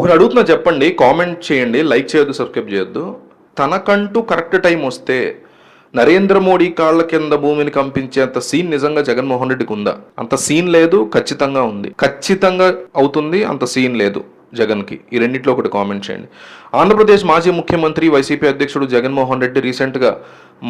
ఒకరు అడుగుతున్నా చెప్పండి కామెంట్ చేయండి లైక్ చేయొద్దు సబ్స్క్రైబ్ చేయొద్దు. తనకంటూ కరెక్ట్ టైం వస్తే నరేంద్ర మోడీ కాళ్ళ కింద భూమిని కంపించేంత సీన్ నిజంగా జగన్మోహన్ రెడ్డికి ఉందా? అంత సీన్ లేదు ఖచ్చితంగా ఉంది. ఖచ్చితంగా అవుతుంది అంత సీన్ లేదు. జగన్కి. ఈ రెండింటిలో ఒకటి కామెంట్ చేయండి. ఆంధ్రప్రదేశ్ మాజీ ముఖ్యమంత్రి వైసీపీ అధ్యక్షుడు జగన్మోహన్ రెడ్డి రీసెంట్గా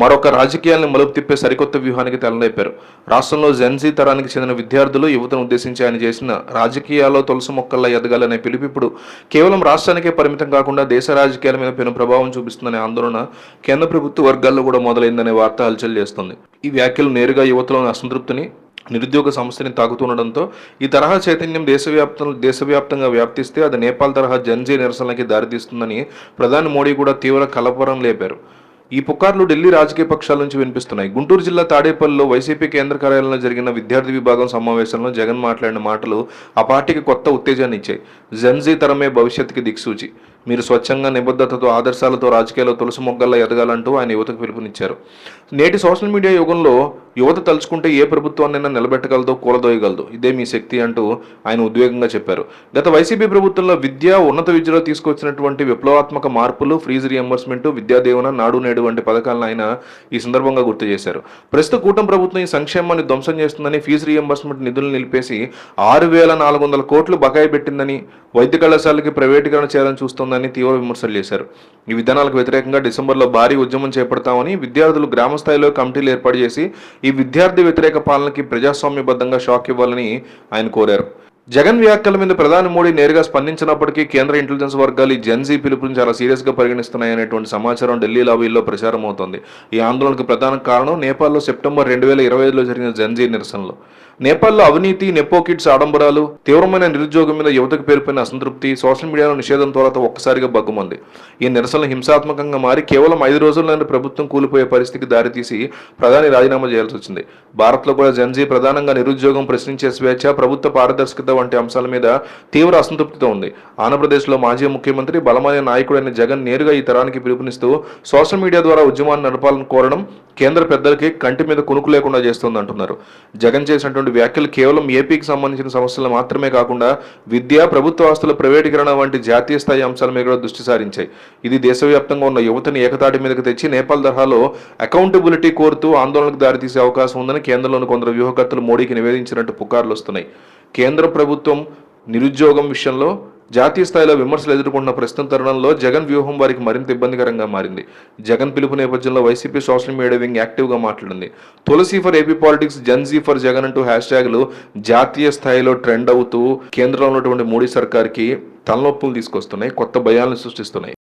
మరొక రాజకీయాలను మలుపు తిప్పే సరికొత్త వ్యూహానికి తెరలేపారు. రాష్ట్రంలో జెన్జీ తరానికి చెందిన విద్యార్థులు యువతను ఉద్దేశించి ఆయన చేసిన రాజకీయాల్లో తులసి మొక్కల్లా ఎదగాలనే పిలుపు ఇప్పుడు కేవలం రాష్ట్రానికే పరిమితం కాకుండా దేశ రాజకీయాల మీద పెను ప్రభావం చూపిస్తుందనే ఆందోళన కేంద్ర ప్రభుత్వ వర్గాల్లో కూడా మొదలైందనే వార్త హల్చల్ చేస్తుంది. ఈ వ్యాఖ్యలు నేరుగా యువతలోని అసంతృప్తిని నిరుద్యోగ సమస్యని తాకుతుండడంతో ఈ తరహా చైతన్యం దేశవ్యాప్తం దేశవ్యాప్తంగా వ్యాప్తిస్తే అది నేపాల్ తరహా జన్జీ నిరసనలకి దారితీస్తుందని ప్రధాని మోడీ కూడా తీవ్ర కలవరం లేపారు. ఈ పుకార్లు ఢిల్లీ రాజకీయ పక్షాల నుంచి వినిపిస్తున్నాయి. గుంటూరు జిల్లా తాడేపల్లిలో వైసీపీ కేంద్ర కార్యాలయంలో జరిగిన విద్యార్థి విభాగం సమావేశంలో జగన్ మాట్లాడిన మాటలు ఆ పార్టీకి కొత్త ఉత్తేజాన్ని ఇచ్చాయి. జన్జీ తరమే భవిష్యత్తుకి దిక్సూచి. మీరు స్వచ్ఛంగా నిబద్ధతతో ఆదర్శాలతో రాజకీయాల్లో తులసి మొగ్గల్లా ఎదగాలంటూ ఆయన యువతకు పిలుపునిచ్చారు. నేటి సోషల్ మీడియా యుగంలో యువత తలుచుకుంటే ఏ ప్రభుత్వాన్నైనా నిలబెట్టగలదో కూలదోయగలదు? ఇదే మీ శక్తి అంటూ ఆయన ఉద్వేగంగా చెప్పారు. గత వైసీపీ ప్రభుత్వంలో విద్య ఉన్నత విద్యలో తీసుకొచ్చినటువంటి విప్లవాత్మక మార్పులు ఫ్రీజ్ రియంబర్స్మెంట్ విద్యాదేవన నాడు నేడు వంటి పథకాలను ఆయన ఈ సందర్భంగా గుర్తు చేశారు. ప్రస్తుత కూటమి ప్రభుత్వం ఈ సంక్షేమాన్ని ధ్వంసం చేస్తుందని ఫీజు రియంబర్స్మెంట్ నిధులు నిలిపేసి ఆరు వేల నాలుగు వందల కోట్లు బకాయి పెట్టిందని వైద్య కళాశాలకి ప్రైవేటీకరణ చేయాలని చూస్తోందని తీవ్ర విమర్శలు చేశారు. ఈ విధానాలకు వ్యతిరేకంగా డిసెంబర్లో భారీ ఉద్యమం చేపడతామని విద్యార్థులు గ్రామ స్థాయిలో కమిటీలు ఏర్పాటు చేసి ఈ విద్యార్థి వ్యతిరేక పాలనకి ప్రజాస్వామ్యబద్ధంగా షాక్ ఇవ్వాలని ఆయన కోరారు. జగన్ వ్యాఖ్యల మీద ప్రధాని మోడీ నేరుగా స్పందించినప్పటికీ కేంద్ర ఇంటెలిజెన్స్ వర్గాలు ఈ జెన్జీ పిలుపుని చాలా సీరియస్గా పరిగణిస్తున్నాయనేటువంటి సమాచారం ఢిల్లీ లాబీల్లో ప్రచారం అవుతోంది. ఈ ఆందోళనకు ప్రధాన కారణం నేపాల్లో సెప్టెంబర్ రెండు వేల ఇరవై ఐదులో జరిగిన జెన్జీ నిరసనలు. నేపాల్లో అవినీతి నెపో కిడ్స్ ఆడంబరాలు తీవ్రమైన నిరుద్యోగం మీద యువతకు పేరుపైన అసంతృప్తి సోషల్ మీడియాలో నిషేధం తర్వాత ఒక్కసారిగా బగ్గుమంది ఈ నిరసనలు హింసాత్మకంగా మారి కేవలం ఐదు రోజుల్లోనే ప్రభుత్వం కూలిపోయే పరిస్థితికి దారితీసి ప్రధాని రాజీనామా చేయాల్సి వచ్చింది. భారత్లో కూడా జెన్జీ ప్రధానంగా నిరుద్యోగం ప్రశ్నించే స్వేచ్ఛ ప్రభుత్వ పారదర్శకత వంటి అంశాల మీద తీవ్ర అసంతృప్తితో ఉంది. ఆంధ్రప్రదేశ్లో మాజీ ముఖ్యమంత్రి బలమైన నాయకుడైన జగన్ నేరుగా ఈ తరానికి పిలుపునిస్తూ సోషల్ మీడియా ద్వారా ఉద్యమాన్ని నడపాలని కోరడం కేంద్ర పెద్దలకి కంటి మీద కొనుక్కు లేకుండా చేస్తుంది అంటున్నారు జగన్ చేసినటువంటి వ్యాఖ్యలు కేవలం ఏపీకి సంబంధించిన సమస్యలు మాత్రమే కాకుండా విద్య ప్రభుత్వ ఆస్తుల ప్రైవేటీకరణ వంటి జాతీయ స్థాయి అంశాల మీద కూడా దృష్టి సారించాయి. ఇది దేశవ్యాప్తంగా ఉన్న యువతని ఏకతాటి మీదకి తెచ్చి నేపాల్ తరహాలో అకౌంటబిలిటీ కోరుతూ ఆందోళనకు దారితీసే అవకాశం ఉందని కేంద్రంలోని కొందరు వ్యూహకర్తలు మోడీకి నివేదించినట్టు పుకార్లు వస్తున్నాయి. కేంద్ర ప్రభుత్వం నిరుద్యోగం విషయంలో జాతీయ స్థాయిలో విమర్శలు ఎదుర్కొంటున్న ప్రస్తుతం తరుణంలో జగన్ వ్యూహం వారికి మరింత ఇబ్బందికరంగా మారింది. జగన్ పిలుపు నేపథ్యంలో వైసీపీ సోషల్ మీడియా వింగ్ యాక్టివ్గా మాట్లాడింది. Tulasi for AP politics Gen Z for Jagan అంటూ హ్యాష్ ట్యాగ్లు జాతీయ స్థాయిలో ట్రెండ్ అవుతూ కేంద్రంలో ఉన్నటువంటి మోడీ సర్కార్కి తలనొప్పులు తీసుకొస్తున్నాయి కొత్త భయాలను సృష్టిస్తున్నాయి.